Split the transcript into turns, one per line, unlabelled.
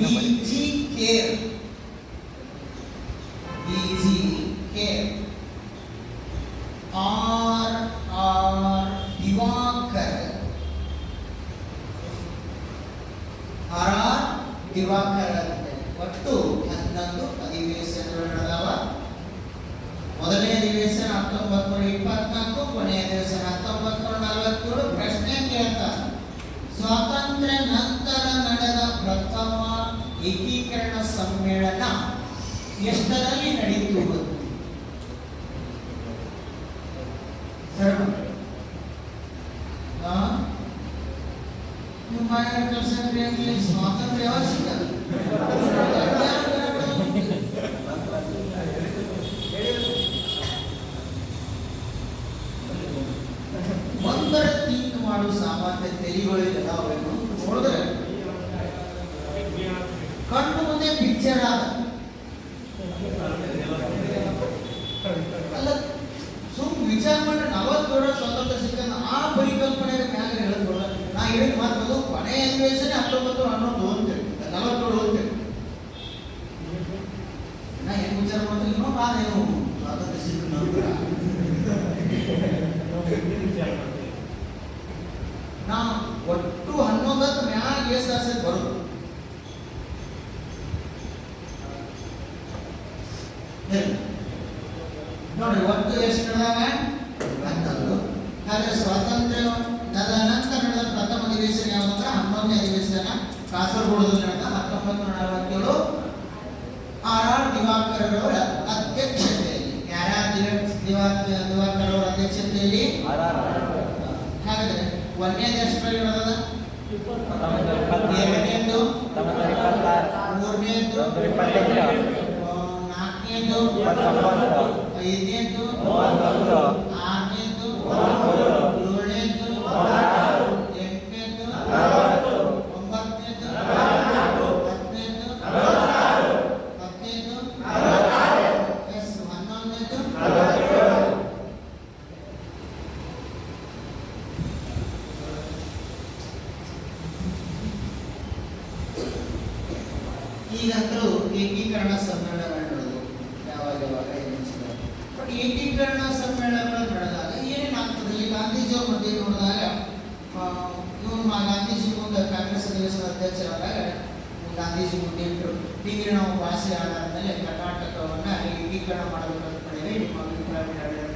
Digi care Digi care R R Diwakar R R Diwakar ಅಂತ. ಒಟ್ಟು ಹನ್ನೊಂದು ಅಧಿವೇಶನಗಳು ನಡೆದವ ಮೊದಲನೇ ಅಧಿವೇಶನ ಹತ್ತೊಂಬತ್ತು ನೂರ ಇಪ್ಪತ್ನಾಲ್ಕು, ಕೊನೆಯ ಅಧಿವೇಶನ ಹತ್ತೊಂಬತ್ತು ನೂರ ನಲವತ್ತೇಳು. ಪ್ರಶ್ನೆ ಕೇಳ್ತಾರೆ ಸ್ವಾತಂತ್ರ್ಯ ಏಕೀಕರಣ ಸಮ್ಮೇಳನ ಎಷ್ಟರಲ್ಲಿ ನಡೆಯಿತು ಗೊತ್ತು? ಹೇಳು. ಆ? ನಿಮ್ಮ ಮನೆಯ ಕೆಲಸ ಸ್ವಾತಂತ್ರ್ಯ ಒಂದರ ಥಿಂಕ್ ಮಾಡುವ ಸಾಮಾನ್ಯ ತೆಲಿಗಳು ಇದಾವೆ ನೋಡಿದ್ರೆ ನಾ ಒಟ್ಟು ಹನ್ನೊಂದಕ್ಕೆ ಮ್ಯಾಗ ಎಷ್ಟು ಆಸೆ ಬರೋದು. ನೋಡ್ರಿ, ಒಟ್ಟು ಎಷ್ಟು ನಡೆದಾವ ಹನ್ನೊಂದು ಹಾಗಾದ್ರೆ ಸ್ವಾತಂತ್ರ್ಯ ನದ ನಂತರ ನಡೆದ ಪ್ರಥಮ ಅಧಿವೇಶನ ಯಾವಂದ್ರೆ ಹನ್ನೊಂದನೇ ಅಧಿವೇಶನ ಕಾಸರಗೋಡದಲ್ಲಿ ನಡೆದ ಹತ್ತೊಂಬತ್ತು ನೂರ ಅರವತ್ತೇಳು ಆರ್ ಆರ್ ದಿವಾಕರ್ ಅವರ ಅಧ್ಯಕ್ಷತೆಯಲ್ಲಿ. ಯಾರ್ಯಾರ ದಿವಾಕರ್ ದಿವಾಕರ್ ಅವರ ಅಧ್ಯಕ್ಷತೆಯಲ್ಲಿ? ಆರ್ ಒಂದನೇದು ಎಷ್ಟರಲ್ಲಿ ನಡೆದದ ಎರಡನೇದು ಮೂರನೇದು ಆ, ನಾಲ್ಕನೇದು ಐದನೇದು ಆರನೇದು ಏಳನೇದು ಎಂಟನೇದು ಒಂಬತ್ತನೇದು ಹತ್ತನೇದು ಹದಿನೈದು ಎಸ್ ಹನ್ನೊಂದನೇದು ಈಗಂತೂ ಏಕೀಕರಣ ಸಮ್ಮೇಳನ ನಡೆದು ಯಾವಾಗ ಯಾವಾಗ ಎನಿಸಿದೆ ಬಟ್ ಏಕೀಕರಣ ಸಮ್ಮೇಳನಗಳು ನಡೆದಾಗ ಏನೇನಾಗ್ತದೆ ಈ ಗಾಂಧೀಜಿಯವ್ರ ಮಧ್ಯೆ ನೋಡಿದಾಗ ಇವನು ಗಾಂಧೀಜಿ ಮುಂದೆ ಕಾಂಗ್ರೆಸ್ ಅಧಿವೇಶನ ಅಧ್ಯಕ್ಷರಾದಾಗ ಗಾಂಧೀಜಿ ಮುಂದೆ ಇಟ್ಟರು ಹೀಗೆ ನಾವು ಭಾಷೆ ಆಧಾರದ ಮೇಲೆ ಕರ್ನಾಟಕವನ್ನ ಏಕೀಕರಣ ಮಾಡಬೇಕಂತ ಮಾಡಿದ್ರೆ ನಿಮ್ಮ ಅಭಿಪ್ರಾಯ